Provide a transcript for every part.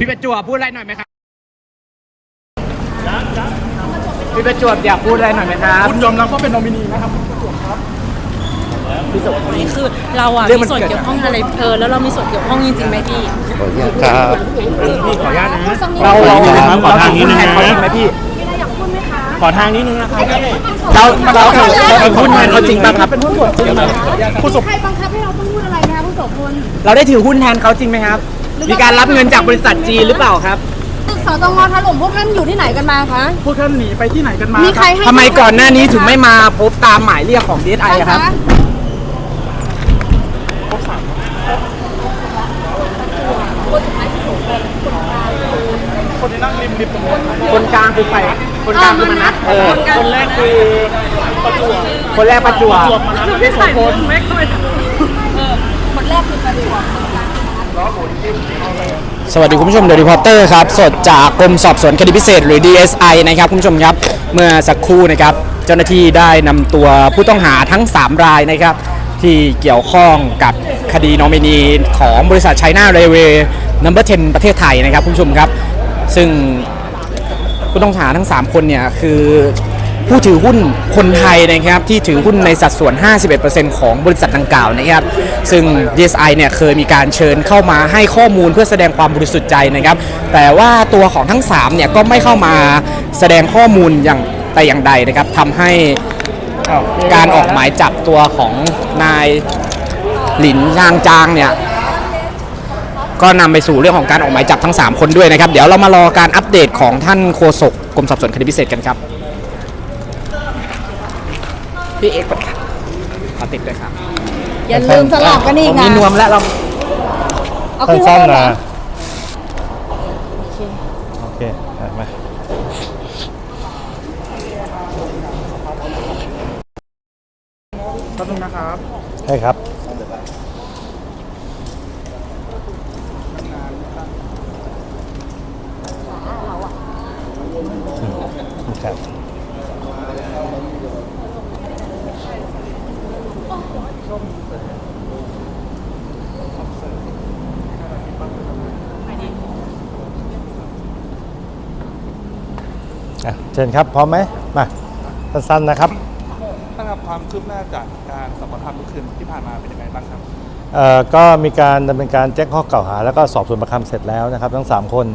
พี่ประจวบพูดอะไรหน่อยไหมครับพี่ประจวบอยากพูดอะไรหน่อยไหมครับ คุณยอมรับว่าเป็นนอมินีนะครับ นี่คือเราอะเรื่องมัมีนส่วนเกิด เกี่ยวข้องอะไรเออแล้วเรามีส่วนเกี่ยวข้องจริงๆไหมพี่ครับพี่ขออนุญาตนะ เราเราครับขอทางนิดนึงนะเราถือหุ้นแทนเขาจริงไหมพี่ ขอทางนิดนึงนะครับ เราเราถือเราถือหุ้นแทนเขาจริงป่ะครับเป็นหุ้นส่วนจริงนะผู้สมใครบังคับให้เราต้องพูดอะไรไหมคะคุณโสพลเราได้ถือหุ้นแทนเขาจริงไหมครับ มีการรับเงินจากบริษัทจีนหรือเปล่าครับตึกสตงถล่มพวกท่านอยู่ที่ไหนกันมาคะ พวกท่านหนีไปที่ไหนกันมามีใครให้ทำไมก่อนหน้านี้ถึงไม่มาพบตามหมายเรียกของ DSI อะครับ คนที่นั่งริมริมตรงนี้คนกลางคือใครคนกลางคือมนัสเออคนแรกคือประจวบคนแรกประจวบประจวบมาแล้วที่โสพลคนแรกคือประจวบ สวัสดีคุณผู้ชมเดอะรีพอร์เตอร์ครับ สดจากกรมสอบสวนคดีพิเศษ หรือ DSI นะครับคุณผู้ชมครับ เมื่อสักครู่นะครับ เจ้าหน้าที่ได้นำตัวผู้ต้องหาทั้ง 3 รายนะครับ ที่เกี่ยวข้องกับคดีนอมินีของบริษัทไชน่าเรเวย์นัมเบอร์10ประเทศไทยนะครับคุณผู้ชมครับ ซึ่งผู้ต้องหาทั้ง 3 คนเนี่ยคือ ผู้ถือหุ้นคนไทยนะครับที่ถือหุ้นในสัดส่วน 51%ของบริษัทดังกล่าวนะครับซึ่ง DSI เนี่ยเคยมีการเชิญเข้ามาให้ข้อมูลเพื่อแสดงความบริสุทธิ์ใจนะครับแต่ว่าตัวของทั้ง3เนี่ยก็ไม่เข้ามาแสดงข้อมูลอย่างแต่อย่างใดนะครับทำให้การออกหมายจับตัวของนายหลินยางจางเนี่ยก็นำไปสู่เรื่องของการออกหมายจับทั้ง 3 คนด้วยนะครับ เดี๋ยวเรามารอการอัปเดตของท่านโฆษกกรมสอบสวนคดีพิเศษกันครับ พี่เอกก่อนครับขอติดด้วยครับอย่าลืมสลับกันอีกผมนะมีนวมและเราเอาขึ้นสั้นรถๆเหรนะอโอเคอะมาแป๊บนึงนะครับใช่ครับ อืมครับอะเชิญครับ พร้อมไหมมาสั้นๆนะครับ ตั้งแต่ความคืบหน้าจากการสอบปากคำเมื่อคืนที่ผ่านมาเป็นยังไงบ้างครับ เอ่อก็มีการดำเนินการแจ้งข้อกล่าวหา แล้วก็สอบสวนประคำเสร็จแล้วนะครับ ทั้ง 3 คน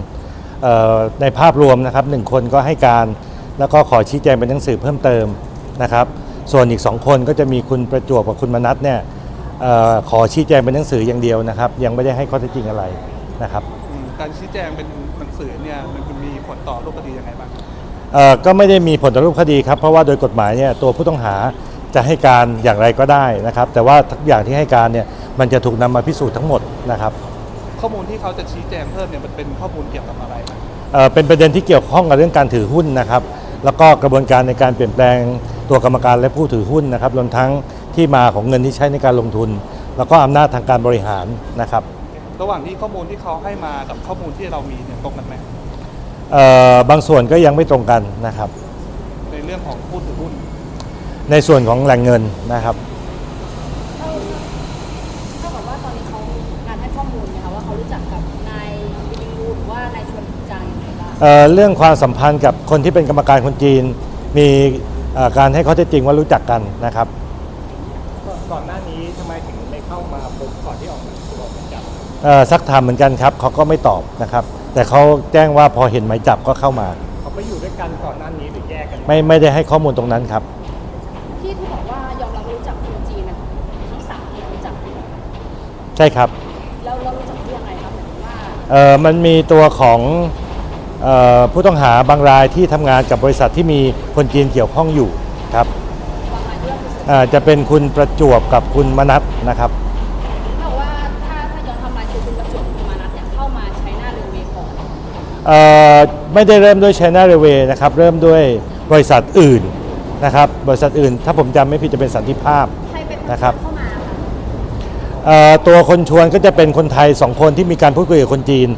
เอ่อในภาพรวมนะครับหนึ่งคนก็ให้การ แล้วก็ขอชี้แจงเป็นหนังสือเพิ่มเติมนะครับ ส่วนอีก 2 คนก็จะมีคุณประจวบกับคุณมนัทเนี่ยเอ่อขอชี้แจงเป็นหนังสืออย่างเดียวนะครับ ยังไม่ได้ให้ข้อเท็จจริงอะไรนะครับอืมการชี้แจงเป็นหนังสือเนี่ยมันมีผลต่อรูปคดียังไงบ้างครับเอ่อก็ไม่ได้มีผลต่อรูปคดีครับ เพราะว่าโดยกฎหมายเนี่ยตัวผู้ต้องหาจะให้การอย่างไรก็ได้นะครับ แต่ว่าทุกอย่างที่ให้การเนี่ยมันจะถูกนำมาพิสูจน์ทั้งหมดนะครับ ข้อมูลที่เขาจะชี้แจงเพิ่มเนี่ยมันเป็นข้อมูลเกี่ยวกับอะไรครับเอ่อเป็นประเด็นที่เกี่ยวข้องกับเรื่องการถือหุ้นนะครับ แล้วก็กระบวนการในการเปลี่ยนแปลง ตัวกรรมการและผู้ถือหุ้นนะครับรวมทั้งที่มาของเงินที่ใช้ในการลงทุน แล้วก็อำนาจทางการบริหารนะครับ ระหว่างที่ข้อมูลที่เขาให้มากับข้อมูลที่เรามีเนี่ยตรงกันไหมเอ่อบางส่วนก็ยังไม่ตรงกันนะครับ ในเรื่องของผู้ถือหุ้น ในส่วนของแหล่งเงินนะครับ เท่ากับว่าตอนนี้เขามีการให้ข้อมูลนะคะว่าเขารู้จักกับนายวิลิยูหรือว่านายชวนจางยังไงบ้าง เอ่อเรื่องความสัมพันธ์กับคนที่เป็นกรรมการคนจีน มีเอ่อ การให้ข้อเท็จจริงว่ารู้จักกันนะครับ ก่อนหน้านี้ทำไมถึงไม่เข้ามาพบก่อนที่ออกหมายจับเอ่อซักถามเหมือนกันครับเขาก็ไม่ตอบนะครับ แต่เขาแจ้งว่าพอเห็นหมายจับก็เข้ามา เขาไปอยู่ด้วยกันก่อนหน้านี้หรือแยกกันไม่ไม่ได้ให้ข้อมูลตรงนั้นครับ ที่ที่บอกว่ายอมรับว่ารู้จักคนจีนนะคะทั้งสามคนรู้จักไหมใช่ครับ แล้วเรารู้จักได้ยังไงครับหมายถึงว่า เอ่อมันมีตัวของเออ ผู้ต้องหาบางรายที่ทำงานกับบริษัทที่มีคนจีนเกี่ยวข้องอยู่ครับวางรายที่เราคืออ่าจะเป็นคุณประจวบกับคุณมนัทนะครับถ้าว่าถ้าถ้าย้อนไทำลายคือคุณประจวบคุณมานัทเนี่ยเข้ามาใช้หน้าเรือเวย์ก่อนเอ่อไม่ได้เริ่มด้วย China Railway นะครับเริ่มด้วยบริษัทอื่นนะครับบริษัทอื่น ถ้าผมจำไม่ผิดจะเป็นสันติภาพใครเป็นคนนะครับเข้ามาคะเอ่อตัวคนชวนก็จะเป็นคนไทย2คนที่มีการพูดคุยกับคนจีน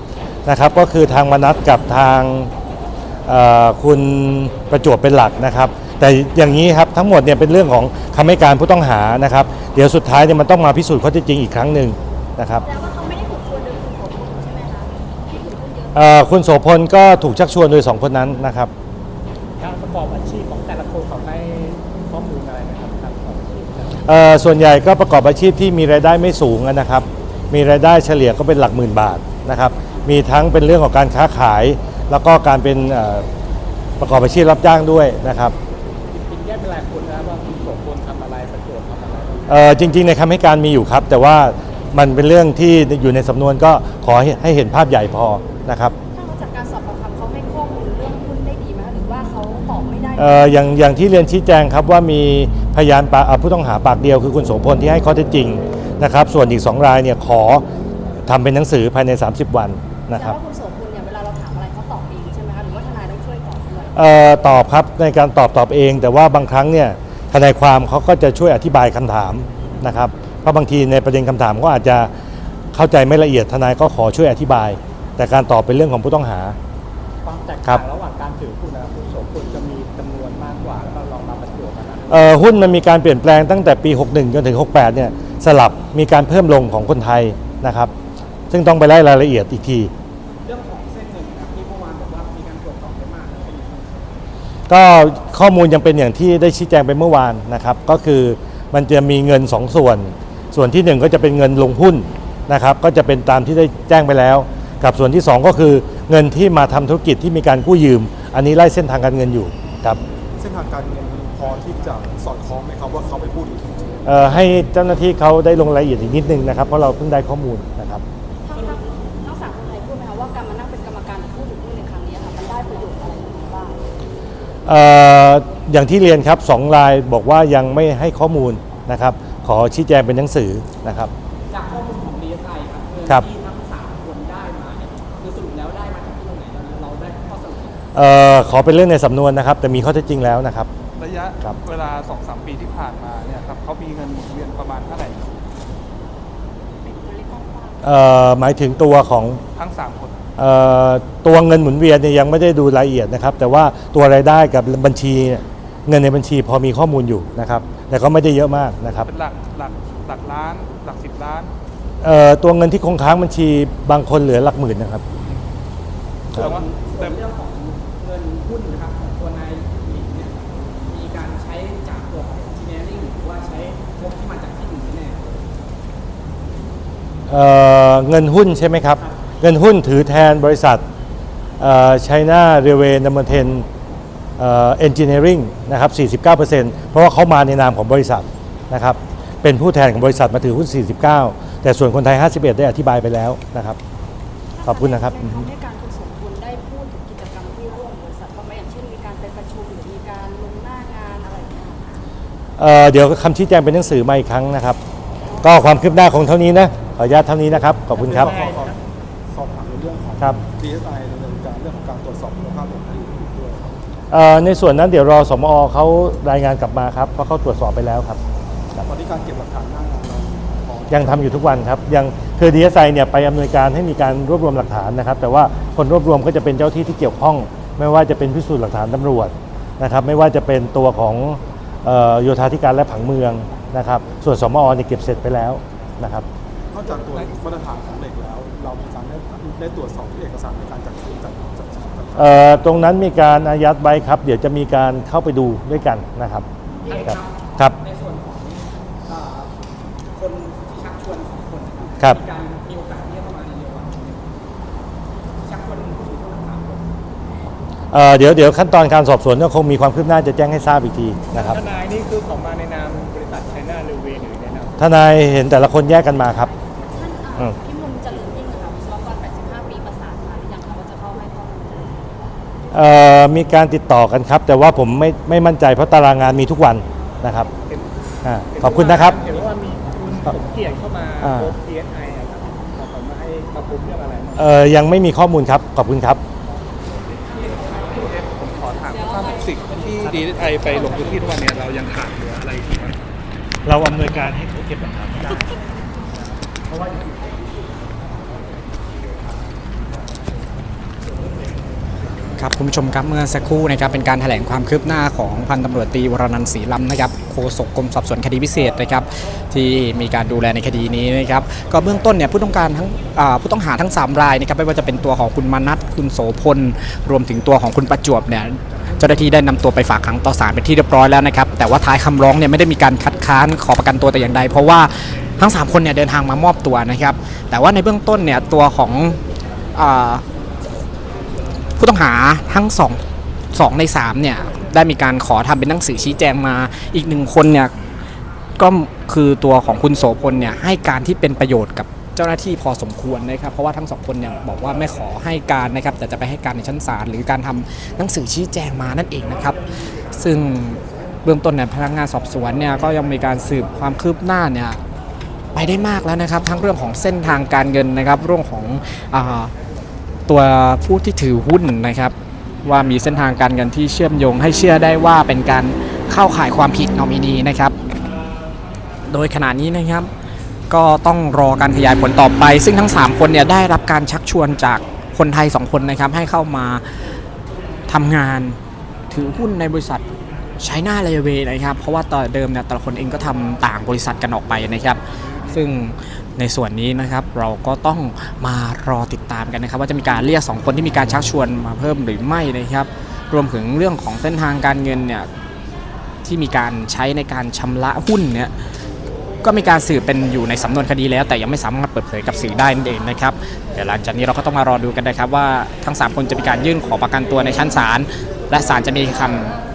นะครับก็คือทางมนัทกับทางเอ่อคุณประจวบเป็นหลักนะครับ แต่อย่างนี้ครับทั้งหมดเนี่ยเป็นเรื่องของคำให้การผู้ต้องหานะครับ เดี๋ยวสุดท้ายเนี่ยมันต้องมาพิสูจน์ข้อเท็จจริงอีกครั้งหนึ่งนะครับแปลว่าเขาไม่ได้ถูกชวนโดยคุณโสพลใช่ไหมคะที่ถูกพูดเยอะเอ่อคุณโสพลก็ถูกชักชวนโดยสองคนนั้นนะครับการประกอบอาชีพของแต่ละคนเขาให้ข้อมูลอะไรนะครับการประกอบอาชีพเอ่อส่วนใหญ่ก็ประกอบอาชีพที่มีรายได้ไม่สูงนะครับ มีรายได้เฉลี่ยก็เป็นหลักหมื่นบาทนะครับ มีทั้งเป็นเรื่องของการค้าขาย แล้วก็การเป็นเอ่อประกอบอาชีพรับจ้างด้วยนะครับเป็นแยกเป็นรายคนนะว่าคุณโสพลทำอะไรประจวบทำอะไรเอ่อจริง ๆ ในคำให้การมีอยู่ครับ แต่ว่ามันเป็นเรื่องที่อยู่ในสำนวนก็ขอให้ให้เห็นภาพใหญ่พอนะครับถ้าเราจากการสอบปากคำเขาให้ข้อมูลเรื่องหุ้นได้ดีไหมคะหรือว่าเขาตอบไม่ได้เอ่ออย่างอย่างที่เรียนชี้แจงครับว่ามีพยานปากเอ่อผู้ต้องหาปากเดียวคือคุณโสพลที่ให้ข้อเท็จจริงนะครับ ส่วนอีก 2 รายเนี่ยขอทำเป็นหนังสือภายใน 30 วัน นะคแต่รับว่าคุณโสพลเนี่ยเวลาเราถามอะไรเขาตอบเองใช่ไหมคะหรือว่าทนายต้องช่วยตอบด้วยเอ่อตอบครับในการตอบตอบเอง แต่ว่าบางครั้งเนี่ยทนายความเขาก็จะช่วยอธิบายคำถามนะครับเพราะบางทีในประเด็นคำถามก็อาจจะเข้าใจไม่ละเอียดทนายก็ขอช่วยอธิบาย แต่การตอบเป็นเรื่องของผู้ต้องหา ความแตกครัต่าบ งระหว่างการถือหุ้นนะครับคุณโสพลจะมีจำนวนมากกว่า แล้วก็ลองมาประจวบกันนะเอ่อหุ้นมันมีการเปลี่ยนแปลงตั้งแต่ปี 61 จนถึง 68 เนี่ยสลับมีการเพิ่มลงของคนไทยนะครับ ซึ่งต้องไปไล่รายละเอียดอีกที เรื่องของเส้นเงินนะครับที่เมื่อวานบอกว่ามีการตรวจสอบไปมากเป็นยังไงก็ข้อมูลยังเป็นอย่างที่ได้ชี้แจงไปเมื่อวานนะครับ ก็คือมันจะมีเงิน 2 ส่วน ส่วนที่ 1 ก็จะเป็นเงินลงหุ้นนะครับ ก็จะเป็นตามที่ได้แจ้งไปแล้ว กับส่วนที่ 2 ก็คือเงินที่มาทำธุรกิจที่มีการกู้ยืม อันนี้ไล่เส้นทางการเงินอยู่ครับเส้นทางการเงินพอที่จะสอดคล้องไหมครับว่าเขาไปพูดอยู่จริง เอ่อให้เจ้าหน้าที่เขาได้ลงรายละเอียดอีกนิดนึงนะครับ เพราะเราเพิ่งได้ข้อมูลนะครับ อ่ออย่างที่เรียนครับสองรายบอกว่ายังไม่ให้ข้อมูลนะครับ ขอชี้แจงเป็นหนังสือนะครับ จากข้อมูลของ DSI ครับเงินครับ ที่ทั้งสามคนได้มาเนี่ยคือสรุปแล้วได้มาจากที่ตรงไหนตอนนั้นเราได้ข้อสรุปเอ่อขอเป็นเรื่องในสำนวนนะครับ แต่มีข้อเท็จจริงแล้วนะครับ ระยะครับ เวลา 2-3 ปีที่ผ่านมาเนี่ยครับเขามีเงินหมุนเวียนประมาณเท่าไหร่ เป็นตัวเลขกว้างเอ่อหมายถึงตัวของทั้ง 3 คนเอ่อ ตัวเงินหมุนเวียนเนี่ยยังไม่ได้ดูรายละเอียดนะครับ แต่ว่าตัวรายได้กับบัญชีเนี่ยเงินในบัญชีพอมีข้อมูลอยู่นะครับ แต่ก็ไม่ได้เยอะมากนะครับเป็นหลักหลักหลักล้านหลักสิบล้านเอ่อตัวเงินที่คงค้างบัญชีบางคนเหลือหลักหมื่นนะครับแต่ว่าส่วแต่นเรื่องของเงินหุ้นนะครับของตัวนายหลิงเนี่ยมีการใช้จากตัวของ engineering หรือว่าใช้งบที่มาจากที่อื่นแน่เอ่อเงินหุ้นใช่ไหมครับ เงินหุ้นถือแทนบริษัทไชน่าเรเวนัมเบอร์เทนเอนจิเนียริงนะครับ 49%เพราะว่าเขามาในนามของบริษัทนะครับ เป็นผู้แทนของบริษัทมาถือหุ้น 49 แต่ส่วนคนไทย 51 ได้อธิบายไปแล้วนะครับๆขอบคุณนะครับในคำให้การคุณโสพลได้พูดถึงกิจกรรมที่ร่วมบริษัทบ้างไหมอย่างเช่นมีการไปประชุมหรือมีการลงหน้างานอะไรอย่างเงี้ยเอ่อเดี๋ยวคำชี้แจงเป็นหนังสือมาอีกครั้งนะครับ ก็ความคืบหน้าของเท่านี้นะ ขออนุญาตเท่านี้นะครับ ขอบคุณครับ รื่องของ ครับ DSI ดำเนินการเรื่องของการตรวจสอบคุณภาพของคดีอื่นด้วยครับเอ่อในส่วนนั้นเดี๋ยวรอสมอเขารายงานกลับมาครับเพราะเขาตรวจสอบไปแล้วครับ ตอนนี้การเก็บหลักฐานหน้างานเราพอยังทำอยู่ทุกวันครับยังคือดีเอสไอเนี่ยไปอำนวยการให้มีการรวบรวมหลักฐานนะครับ แต่ว่าคนรวบรวมก็จะเป็นเจ้าที่ที่เกี่ยวข้อง ไม่ว่าจะเป็นพิสูจน์หลักฐานตำรวจนะครับ ไม่ว่าจะเป็นตัวของเอ่อโยธาธิการและผังเมืองนะครับ ส่วนสมอเนี่ยเก็บเสร็จไปแล้วนะครับ นอกจากตัวมาตรฐานของเหล็กแล้ว เรามีการได้ ได้ตรวจสอบที่เอกสารในการจัดซื้อจัดจัดจัดจัดเอ่อตรงนั้นมีการอายัดไว้ครับ เดี๋ยวจะมีการเข้าไปดูด้วยกันนะครับพี่เอกคครัรับบครับ ในส่วนของเอ่อคนที่ชักชวนสองคนนะคครัรับ มีการมีโอกาสเรียกเข้ามาในเร็ววันนี้ชักชวนผู้ถือหุ้นทั้งสามคนเอ่อเดี๋ยวเดี๋ยวขั้นตอนการสอบสวนก็คงมีความคืบหน้าจะแจ้งให้ทราบอีกทีนะครับทนายนี่คือของมาในนามบริษัทไชน่าเรเวหรือในนามทนายเห็นแต่ละคนแยกกันมาครับ ท่านอือ่าม มีการติดต่อกันครับ แต่ว่าผมไม่ไม่มั่นใจเพราะตารางงานมีทุกวันนะครับอ่าขอบคุณนะครับ เห็นว่ามีคุณสมเกียรติเข้ามาอ่าพบ DSI อะครับเขามาให้มาพบเรื่องอะไรบ้างเอ่อยังไม่มีข้อมูลครับ ขอบคุณครับ ผมขอถามว่าสิ่งที่ DSI ไปลงพื้นที่ทุกวันเนี้เรายังขาดเหลืออะไรอีกไหมเราอำนวยการให้เขาเก็บหลักฐานได้ ครับคุณผู้ชมครับเมื่อสักครู่นะครับเป็นการแถลงความคืบหน้าของพันตำรวจตรีวรนันท์ศรีลำนะครับโฆษกกรมสอบสวนคดีพิเศษนะครับที่มีการดูแลในคดีนี้นะครับก็เบื้องต้นเนี่ยผู้ต้องการทั้งผู้ต้องหาทั้ง 3 รายนะครับไม่ว่าจะเป็นตัวของคุณมนัทคุณโสพล รวมถึงตัวของคุณประจวบเนี่ยเจ้าหน้าที่ได้นำตัวไปฝากขังต่อศาลเป็นที่เรียบร้อยแล้วนะครับแต่ว่าท้ายคำร้องเนี่ยไม่ได้มีการคัดค้านขอประกันตัวแต่อย่างใด เพราะว่าทั้ง 3 คนเนี่ยเดินทางมามอบตัวนะครับแต่ว่าในเบื้องต้นเนี่ยตัวของ ผู้ต้องหาทั้งสองสองในสามเนี่ยได้มีการขอทำเป็นหนังสือชี้แจงมาอีกหนึ่งคนเนี่ยก็คือตัวของคุณโสพลเนี่ยให้การที่เป็นประโยชน์กับเจ้าหน้าที่พอสมควรนะครับ เพราะว่าทั้งสองคนเนี่ยบอกว่าไม่ขอให้การนะครับ แต่จะไปให้การในชั้นศาลหรือการทำหนังสือชี้แจงมานั่นเองนะครับ ซึ่งเบื้องต้นเนี่ยพนักงานสอบสวนเนี่ยก็ยังมีการสืบความคืบหน้าเนี่ยไปได้มากแล้วนะครับ ทั้งเรื่องของเส้นทางการเงินนะครับเรื่องของอา ตัวผู้ที่ถือหุ้นนะครับ ว่ามีเส้นทางการเงินที่เชื่อมโยงให้เชื่อได้ว่าเป็นการเข้าข่ายความผิดนอมินีนะครับ โดยขณะนี้นะครับ ก็ต้องรอการขยายผลต่อไป ซึ่งทั้ง 3 คนเนี่ยได้รับการชักชวนจากคนไทย 2 คนนะครับ ให้เข้ามาทำงานถือหุ้นในบริษัทไชน่าเลเวนะครับ เพราะว่าตอนเดิมเนี่ยแต่ละคนเองก็ทำต่างบริษัทกันออกไปนะครับ ซึ่งในส่วนนี้นะครับเราก็ต้องมารอติดตามกันนะครับ ว่าจะมีการเรียก 2 คนที่มีการชักชวนมาเพิ่มหรือไม่นะครับ รวมถึงเรื่องของเส้นทางการเงินเนี่ยที่มีการใช้ในการชำระหุ้นเนี่ยก็มีการสืบเป็นอยู่ในสำนวนคดีแล้ว แต่ยังไม่สามารถเปิดเผยกับสื่อได้นั่นเองนะครับเดี๋ยวหลังจากนี้เราก็ต้องมารอดูกันนะครับว่าทั้ง 3 คนจะมีการยื่นขอประกันตัวในชั้นศาลและศาลจะมีคำ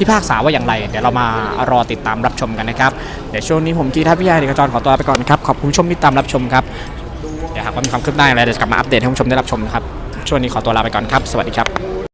พิพากษาว่าอย่างไร เดี๋ยวเรามารอติดตามรับชมกันนะครับ เดี๋ยวช่วงนี้ผมกีทัพพิยาเด็กจรขอตัวไปก่อนครับ ขอบคุณผู้ชมที่ตามรับชมครับ เดี๋ยวหากว่ามีความคืบหน้าอะไรเดี๋ยวจะกลับมาอัปเดตให้ผู้ชมได้รับชมนะครับ ช่วงนี้ขอตัวลาไปก่อนครับ สวัสดีครับ